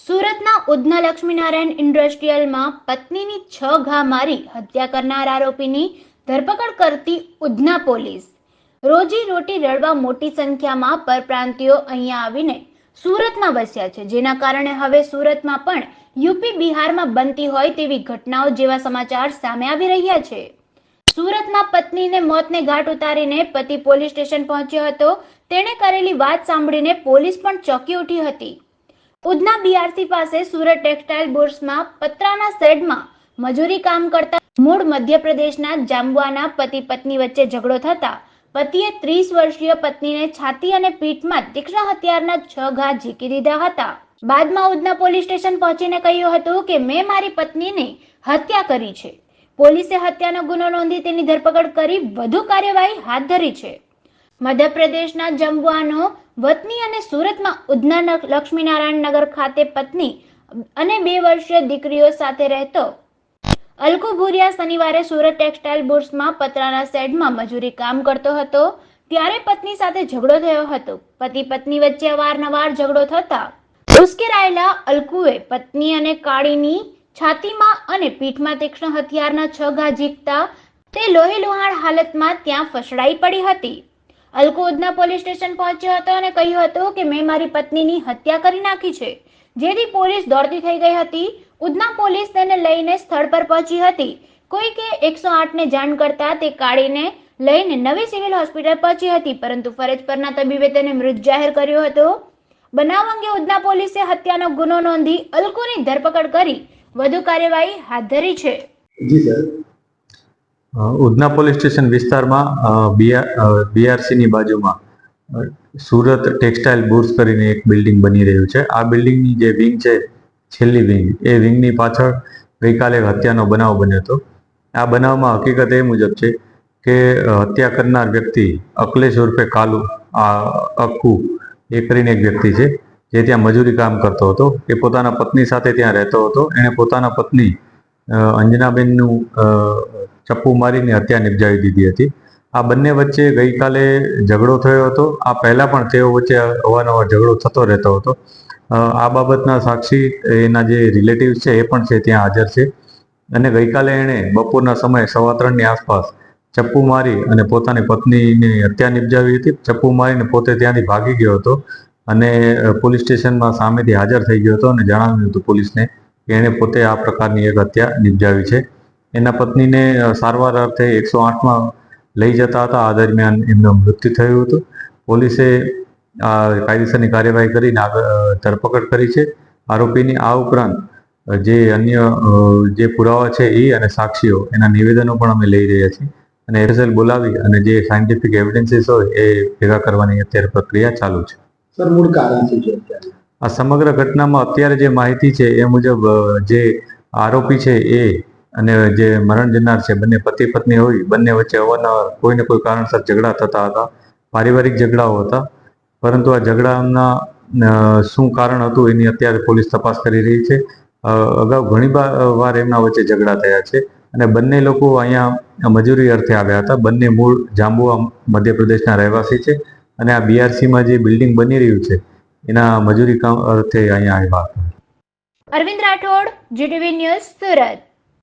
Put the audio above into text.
સુરતના ઉધના લક્ષ્મીનારાયણ ઇન્ડસ્ટ્રીયલમાં પત્નીની છ ઘા મારી હત્યા કરનાર આરોપીની ધરપકડ કરતી ઉધના પોલીસ. રોજી રોટી રળવા મોટી સંખ્યામાં પરપ્રાંતિયો અહીંયા આવીને સુરતમાં વસ્યા છે. જેના કારણે હવે સુરતમાં પણ યુપી બિહારમાં બનતી હોય તેવી ઘટનાઓ જેવા સમાચાર સામે આવી રહ્યા છે. સુરતમાં પત્નીને મોતને ઘાટ ઉતારીને પતિ પોલીસ સ્ટેશન પહોંચ્યો હતો. તેણે કરેલી વાત સાંભળીને પોલીસ પણ ચોંકી ઉઠી હતી. ઉધના બીઆરસી પાસે સુરત ટેક્સટાઇલ બોર્સમાં પતરાના શેડમાં મજૂરી કામ કરતા મૂળ મધ્યપ્રદેશના જાંબુઆના પતિ પત્ની વચ્ચે ઝઘડો થતા પતિએ ત્રીસ વર્ષીય પત્નીને છાતી અને પીઠમાં તીક્ષ્ણ હથિયારના છ ઘા ઝીકી દીધા હતા. બાદમાં ઉધના પોલીસ સ્ટેશન પહોંચીને કહ્યું હતું કે, મેં મારી પત્નીને હત્યા કરી છે. પોલીસે હત્યાનો ગુનો નોંધી તેની ધરપકડ કરી વધુ કાર્યવાહી હાથ ધરી છે. મધ્યપ્રદેશના જંબુઆનો વતની અને સુરતમાં ઉધના લક્ષ્મીનારાયણ નગર ખાતે પત્ની અને બે વર્ષીય દીકરીઓ સાથે રહેતો. અલ્કુ ભુરિયા શનિવારે સુરત ટેક્સટાઇલ બુર્સમાં પતરાના શેડમાં મજૂરી કામ કરતો હતો, ત્યારે પત્ની સાથે ઝઘડો થયો હતો. પતિ પત્ની વચ્ચે અવારનવાર ઝઘડો થતા ઉશ્કેરાયેલા અલ્કુએ પત્ની અને કાળીની છાતીમાં અને પીઠમાં તીક્ષ્ણ હથિયારના છ ઘા ઝીકતા તે લોહી લુહાણ હાલતમાં ત્યાં ફસડાઈ પડી હતી. અલ્કુ ઉધના પોલીસ સ્ટેશન પહોંચ્યો હતો અને કહ્યું હતું કે મેં મારી પત્નીની હત્યા કરી નાખી છે. જેથી પોલીસ દોડતી થઈ ગઈ હતી. ઉધના પોલીસ તેને લઈને સ્થળ પર પહોંચી હતી. કોઈકે એકસો આઠને જાણ કરતા તે કાઢીને લઈને નવી સિવિલ હોસ્પિટલ પહોંચી હતી, પરંતુ ફરજ પરના તબીબે તેને મૃત જાહેર કર્યો હતો. બનાવ અંગે ઉધના પોલીસે હત્યાનો ગુનો નોંધી અલકોની ધરપકડ કરી વધુ કાર્યવાહી હાથ ધરી છે. જી, સર. ઉધના પોલીસ સ્ટેશન વિસ્તારમાં બીઆરસીની બાજુમાં સુરત ટેક્સટાઇલ બુર્સ કરીને એક બિલ્ડિંગ બની રહ્યું છે. આ બિલ્ડિંગની જે વિંગ છે, છેલ્લી વિંગ, એ વિંગની પાછળ ગઈકાલે હત્યાનો બનાવ બન્યો હતો. આ બનાવમાં હકીકત એ મુજબ છે કે હત્યા કરનાર વ્યક્તિ અકલેશ ઉર્ફે કાલુ આ અક્કુ, એ કરીને એક વ્યક્તિ છે, જે ત્યાં મજૂરી કામ કરતો હતો. એ પોતાના પત્ની સાથે ત્યાં રહેતો હતો. એણે પોતાના પત્ની અંજનાબેનનું ચપ્પુ મારીને હત્યા નિપજાવી દીધી હતી. આ બંને વચ્ચે ગઈકાલે ઝઘડો થયો હતો. આ પહેલાં પણ તેઓ વચ્ચે અવારનવાર ઝઘડો થતો રહેતો હતો. આ બાબતના સાક્ષી એના જે રિલેટિવ્સ છે એ પણ છે, ત્યાં હાજર છે. અને ગઈકાલે એણે બપોરના સમયે સવા ત્રણની આસપાસ ચપ્પુ મારી અને પોતાની પત્નીની હત્યા નિપજાવી હતી. ચપ્પુ મારીને પોતે ત્યાંથી ભાગી ગયો હતો અને પોલીસ સ્ટેશનમાં સામેથી હાજર થઈ ગયો હતો અને જણાવ્યું હતું પોલીસને કે એણે પોતે આ પ્રકારની એક હત્યા નિપજાવી છે. એના પત્નીને સારવાર અર્થે એકસો આઠમાં લઈ જતા હતા. આ દરમિયાન એમનું મૃત્યુ થયું હતું. પોલીસે આ કાયદેસરની કાર્યવાહી કરીને ધરપકડ કરી છે. આરોપીની આ ઉપરાંત જે અન્ય જે પુરાવા છે એ અને સાક્ષીઓ એના નિવેદનો પણ અમે લઈ રહ્યા છીએ. અને એફએસએલ બોલાવી અને જે સાયન્ટિફિક એવિડન્સીસ હોય એ ભેગા કરવાની અત્યારે પ્રક્રિયા ચાલુ છે. સર મૂળ કારણ છે અત્યારે? આ સમગ્ર ઘટનામાં અત્યારે જે માહિતી છે એ મુજબ જે આરોપી છે એ અને જે મરણ જનાર છે, બંને પતિ પત્ની હોય, બંને વચ્ચે અવારનવાર કોઈને કોઈ કારણસર ઝઘડા થતા હતા, પારિવારિક ઝઘડાઓ હતા. પરંતુ આ ઝઘડાના શું કારણ હતું એની અત્યારે પોલીસ તપાસ કરી રહી છે. અગાઉ ઘણી વાર એમના વચ્ચે ઝઘડા થયા છે અને બંને લોકો અહીંયા મજૂરી અર્થે આવ્યા હતા. બંને મૂળ જાંબુઆ મધ્યપ્રદેશના રહેવાસી છે અને આ બીઆરસીમાં જે બિલ્ડિંગ બની રહ્યું છે, એના મજૂરી કામ અર્થે અહીંયા આવ્યા હતા. Arvind Rathod GTV news Surat.